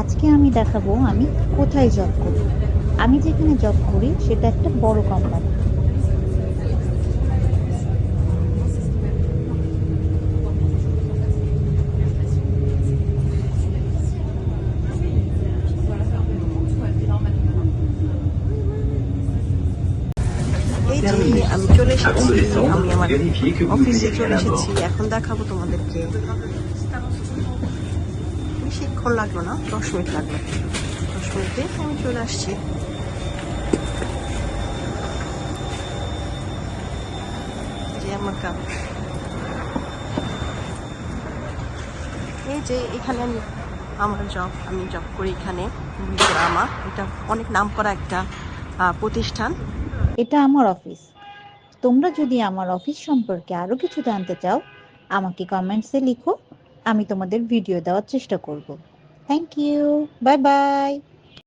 আজকে আমি দেখাবো আমি কোথায় জব করি। আমি যেখানে জব করি, সেটা একটা বড় কোম্পানি আমি চলে এসেছি, আমি আমার অফিসে চলে এসেছি। এখন দেখাবো তোমাদেরকে। বেশিক্ষণ লাগল না, দশ মিনিট লাগল। দশ মিনিটে আমি চলে আসছি। আমার এই যে এখানে আমি আমার জব আমি জব করি এখানে আমার এটা অনেক নাম করা একটা প্রতিষ্ঠান। এটা আমার অফিস তোমরা যদি আমার অফিস সম্পর্কে আরও কিছু জানতে চাও, আমাকে কমেন্টসে লিখো। আমি তোমাদের ভিডিও দেওয়ার চেষ্টা করব। Thank you bye bye